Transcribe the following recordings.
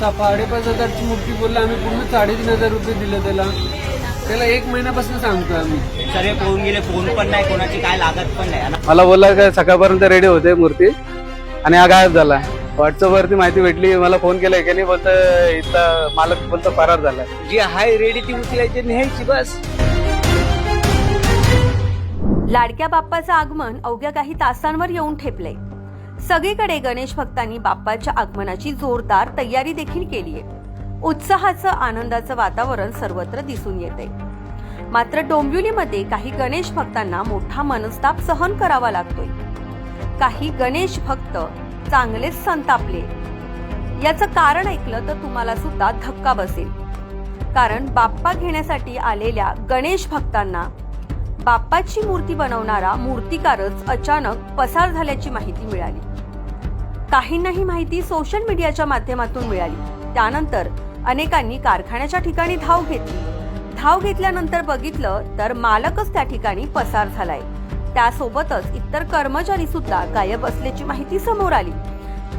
साडेपाच हजारची मूर्ती बोलला आम्ही पूर्ण साडेतीन हजार रुपये दिले त्याला. त्याला एक महिन्यापासून सांगतो आम्ही. सर्व पळून गेले फोन पण नाही कोणाची काय लागत पण नाही मला बोलला काय सकाळपर्यंत रेडी होते मूर्ती आणि हा गायब झाला. व्हॉट्सअप वरती माहिती भेटली मला फोन केला की नाही बोलत इथला मालक बोलतो फरार झालाय जी हाय रेडी ती उचलायची न्यायची बस. लाडक्या बाप्पाचं आगमन अवघ्या काही तासांवर येऊन ठेपले सगळीकडे गणेश भक्तांनी बाप्पाच्या आगमनाची जोरदार तयारी देखील केली आहे. उत्साहाचं आनंदाचं वातावरण सर्वत्र दिसून येते. मात्र डोंबिवलीमध्ये काही गणेश भक्तांना मोठा मनस्ताप सहन करावा लागतोय. काही गणेश भक्त चांगलेच संतापले. याचं कारण ऐकलं तर तुम्हाला सुद्धा धक्का बसेल. कारण बाप्पा घेण्यासाठी आलेल्या गणेश भक्तांना बाप्पाची मूर्ती बनवणारा मूर्तिकारच अचानक पसार झाल्याची माहिती मिळाली. काहींना ही माहिती सोशल मीडियाच्या माध्यमातून मिळाली. त्यानंतर अनेकांनी कारखान्याच्या ठिकाणी धाव घेतली. धाव घेतल्यानंतर बघितलं तर मालकच त्या ठिकाणी पसार झालाय. त्यासोबतच इतर कर्मचारी सुद्धा गायब असल्याची माहिती समोर आली.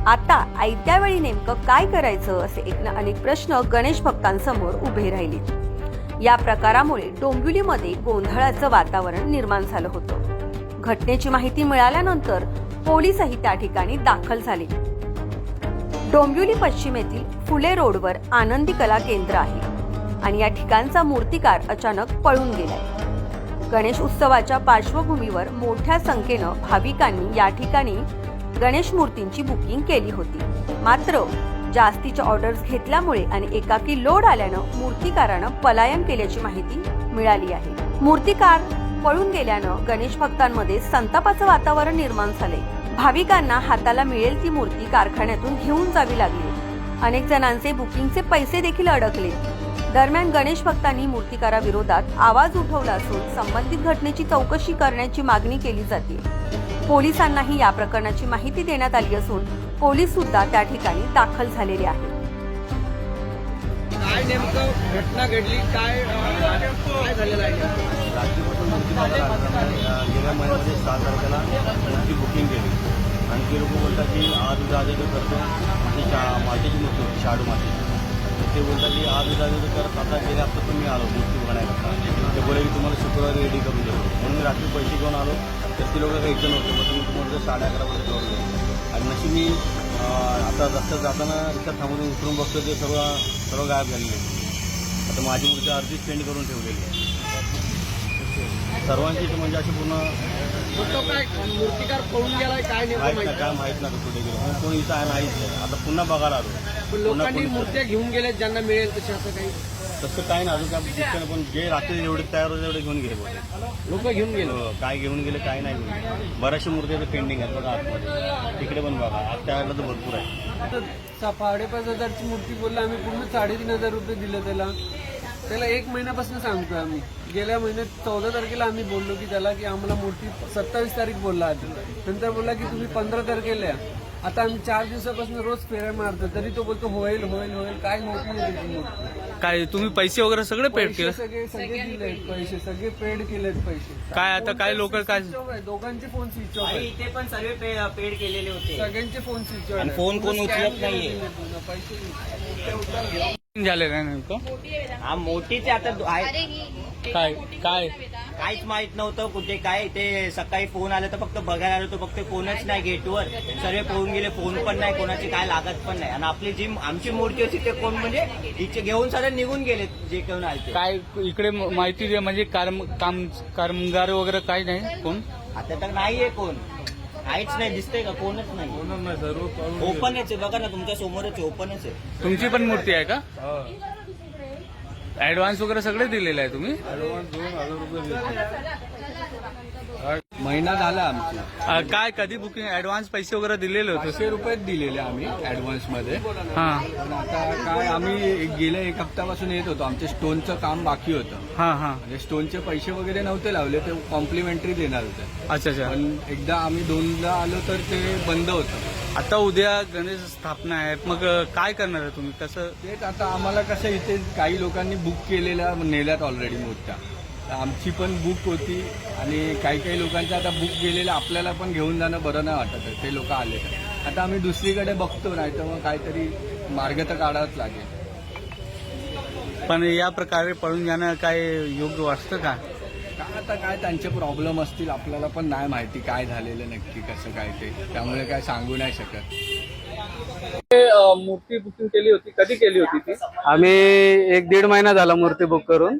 आता आयत्या वेळी नेमकं काय करायचं असे एक ना अनेक प्रश्न गणेश भक्तांसमोर उभे राहिले. या प्रकारामुळे डोंबिवलीमध्ये गोंधळाचं वातावरण निर्माण झालं होतं. घटनेची माहिती मिळाल्यानंतर पोलीसही त्या ठिकाणी दाखल झाले. डोंबिवली पश्चिमेतील फुले रोडवर आनंदी कला केंद्र आहे आणि या ठिकाणचा मूर्तिकार अचानक पळून गेलाय. गणेश उत्सवाच्या पार्श्वभूमीवर मोठ्या संख्येनं भाविकांनी या ठिकाणी गणेश मूर्तींची बुकिंग केली होती. मात्र जास्तीच्या ऑर्डर्स घेतल्यामुळे आणि एकाकी लोड आल्यानं मूर्तिकारानं पलायन केल्याची माहिती मिळाली आहे. मूर्तिकार पळून गेल्यानं गणेश भक्तांमध्ये संतापाचं वातावरण निर्माण झाले. भाविकांना हाताला मिळेल ती मूर्ती कारखान्यातून घेऊन जावी लागली. अनेक जणांचे बुकिंगचे पैसे देखील अडकले. दरम्यान गणेश भक्तांनी मूर्तिकाराविरोधात आवाज उठवला असून संबंधित घटनेची चौकशी करण्याची मागणी केली जाते. पोलिसांनाही या प्रकरणाची माहिती देण्यात आली असून पोलीस सुद्धा त्या ठिकाणी दाखल झालेले आहेत. काय नेमकं घटना घडली? काय काय झालेलं आहे? रात्रीपासून गेल्या महिन्यामध्ये सहा तारखेला मूर्ती बुकिंग केली. आणि ते लोक बोलतात की आज उद्या आधी करतो माझी शा मातीची मूर्ती होती शाडू मातीची तर ते बोलतात की आज उद्या आधी करत आता गेले हप्त्यात तुम्ही आलो मूर्ती बघण्याकरता ते बोले की तुम्हाला शुक्रवारी रेडी करून देतो. म्हणून मी रात्री पैसे घेऊन आलो. तर ती लोक काही इथं नव्हते. मग तुम्ही तुम्हाला साडे अकरापर्यंत करून देतो आणि नशी मी आता रस्त्यात जाताना रिक्षा थांबून उतरून बघतो ते सर्व सर्व गायब झालेले आता माझी मूर्ती अर्धीच पेंट करून ठेवलेली आहे. सर्वांची म्हणजे अशी पूर्ण तो काय मूर्तिकार पळून गेलाय काय नेमकं माहीत नाही काय माहीत नाही कुठे गेलो. मग कोणी इथं आहे नाहीच. आता पुन्हा बघायला आलो. पण लोकांनी मूर्त्या घेऊन गेल्यात ज्यांना मिळेल तसे असं काही. तसं काय नाही. अजून काय पण जे रात्री जेवढे तयार होते तेवढे घेऊन गेले लोक घेऊन गेले. हो, काय घेऊन गेले काय नाही घेऊन गेले. बऱ्याचशा मूर्ती आता पेंडिंग आहेत बघा आतमध्ये. तिकडे पण बघा. आज त्यावेळेला तर भरपूर आहे. सा- साडेपाच हजारची मूर्ती बोलला आम्ही पूर्ण साडेतीन हजार रुपये दिले त्याला. त्याला एक महिन्यापासून सांगतो आम्ही. गेल्या महिन्यात चौदा तारखेला आम्ही बोललो की त्याला की आम्हाला मूर्ती सत्तावीस तारीख बोलला आधी. नंतर बोलला की तुम्ही पंधरा तारखेला आता आम्ही चार दिवसापासून रोज फेऱ्या मारतो तरी तो बोलतो होईल होईल होईल काय होत नाही त्याची काय तुम्ही पैसे वगैरे सगळे पेड पैसे केले? सगळे सगळे दिलेत पैसे सगळे पेड केलेत पैसे. काय आता काय लोक काय? Switch off आहे, दोघांचे फोन स्विच ऑफ आणि आहे. इथे पण सर्व पे- पेड केलेले होते. सगळ्यांचे फोन स्विच ऑफ आणि फोन कोण उचलत नाहीये. पैसे झालेलं आहे नेमकं? हा मोठीच आहे आता दो- आहे काय काय? काहीच माहीत नव्हतं कुठे काय ते सकाळी फोन आला तर फक्त बघायला आलो तर फक्त कोणच नाही गेटवर. सर्व पळून गेले फोन पण नाही कोणाची काय लागत पण नाही. आणि आपली जी आमची मूर्ती होती ते कोण म्हणजे इथे घेऊन सारे निघून गेले जे घेऊन आले ते. काय इकडे म- माहिती दे म्हणजे काम काम कामगार वगैरे काय नाही कोण? आता तर नाहीये कोण. काहीच नाही दिसतंय का? कोणच नाही. ओपनच आहे बघा ना तुमच्या समोरच ओपनच आहे. तुमची पण मूर्ती आहे का? ऍडव्हान्स वगैरे सगळे दिलेले आहे तुम्ही? महिना झाला आमची. अ, काय कधी बुकिंग ऍडव्हान्स पैसे वगैरे दिलेले होते? पाचशे रुपये दिलेले आम्ही ऍडव्हान्समध्ये. हा. पण आता काय आम्ही गेल्या एक हप्त्यापासून येत होतो. आमचे स्टोनचं काम बाकी होतं. हा हा. म्हणजे स्टोनचे पैसे वगैरे नव्हते लावले ते कॉम्प्लिमेंटरी देणार होते. अच्छा अच्छा. पण एकदा आम्ही दोनदा आलो तर ते बंद होतं. आता उद्या गणेश स्थापना आहे. मग अ, काय करणार आहे तुम्ही? कसं? तेच आता आम्हाला कसं इथे काही लोकांनी बुक केलेल्या नेल्यात ऑलरेडी मूर्त्या तर आमची पण बुक होती आणि काही काही लोकांचं आता बुक गेलेलं आपल्याला पण घेऊन जाणं बरं नाही वाटत ते लोक आले तर आता आम्ही दुसरीकडे बघतो नाही तर मग काहीतरी मार्ग तर काढावाच लागेल. पण या प्रकारे पळून जाणं काय योग्य वाटतं का? काय आता काय त्यांचे प्रॉब्लेम असतील आपल्याला पण नाही माहिती काय झालेलं नक्की कसं काय ते. त्यामुळे काय सांगू नाही शकत. मूर्ती बुकिंग केली होती. कधी केली होती ती? आम्ही एक दीड महिना झाला मूर्ती बुक करून.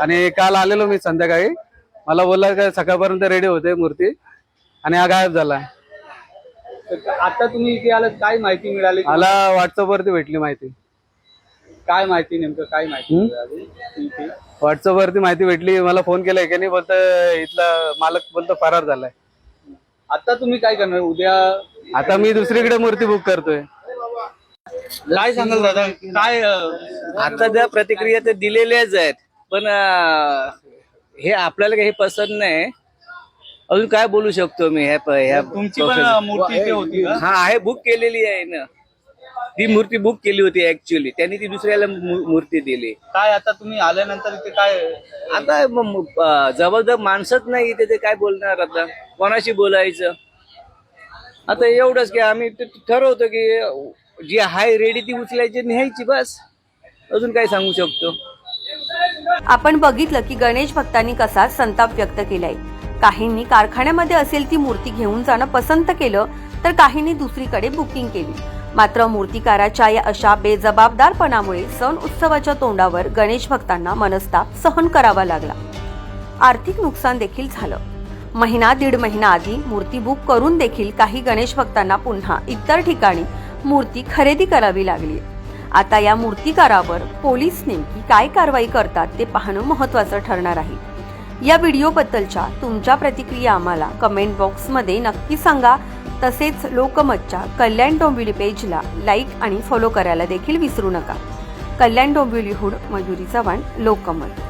आणि काल आलेलो मी संध्याकाळी. मला बोलला का सकाळपर्यंत रेडी होते मूर्ती. आणि हा गायब झाला. आता तुम्ही इथे आलात काय माहिती मिळाली? मला व्हॉट्सअप वरती भेटली माहिती. काय माहिती नेमकं काय माहिती? मिळाली? व्हॉट्सअप वरती माहिती भेटली मला फोन केलाय की नाही बोलत इथला मालक बोलतो फरार झालाय. आता तुम्ही काय करणार? उद्या आता मी दुसरीकडे मूर्ती बुक करतोय. काय सांगाल दादा? काय आता त्या प्रतिक्रिया तर दिलेल्याच आहेत पण अं, हे आपल्याला काही पसंत नाही. अजून काय बोलू शकतो मी ह्या प- ह्या तुमची पण मूर्ती इथे होती का? हा आहे बुक केलेली आहे ना. ती मूर्ती बुक केली होती ऍक्च्युली त्यांनी ती दुसऱ्याला मूर्ती दिली. काय आता तुम्ही आल्यानंतर इथे काय? आता जवळजवळ माणसंच नाही इथे ते काय बोलणार आता? कोणाशी बोलायचं? आता एवढंच की आम्ही ठरवतो की जी आहे रेडी ती उचलायची न्यायची बस. अजून काय सांगू शकतो? आपण बघितलं की गणेश भक्तांनी कसा संताप व्यक्त केलाय. काहींनी कारखान्यामध्ये असेल ती मूर्ती घेऊन जाणं पसंत केलं तर काहींनी दुसरीकडे बुकिंग केली. मात्र मूर्तिकाराच्या या अशा बेजबाबदारपणामुळे सण उत्सवाच्या तोंडावर गणेश भक्तांना मनस्ताप सहन करावा लागला. आर्थिक नुकसान देखील झालं. महिना दीड महिना आधी मूर्ती बुक करून देखील काही गणेश भक्तांना पुन्हा इतर ठिकाणी मूर्ती खरेदी करावी लागली. आता या मूर्तिकारावर पोलीस नेमकी काय कारवाई करतात ते पाहणं महत्वाचं ठरणार आहे. या व्हिडिओबद्दलच्या तुमच्या प्रतिक्रिया आम्हाला कमेंट बॉक्समध्ये नक्की सांगा. तसेच लोकमतच्या कल्याण डोंबिवली पेजला लाईक आणि फॉलो करायला देखील विसरू नका. कल्याण डोंबिवलीहून मयुरी चव्हाण लोकमत.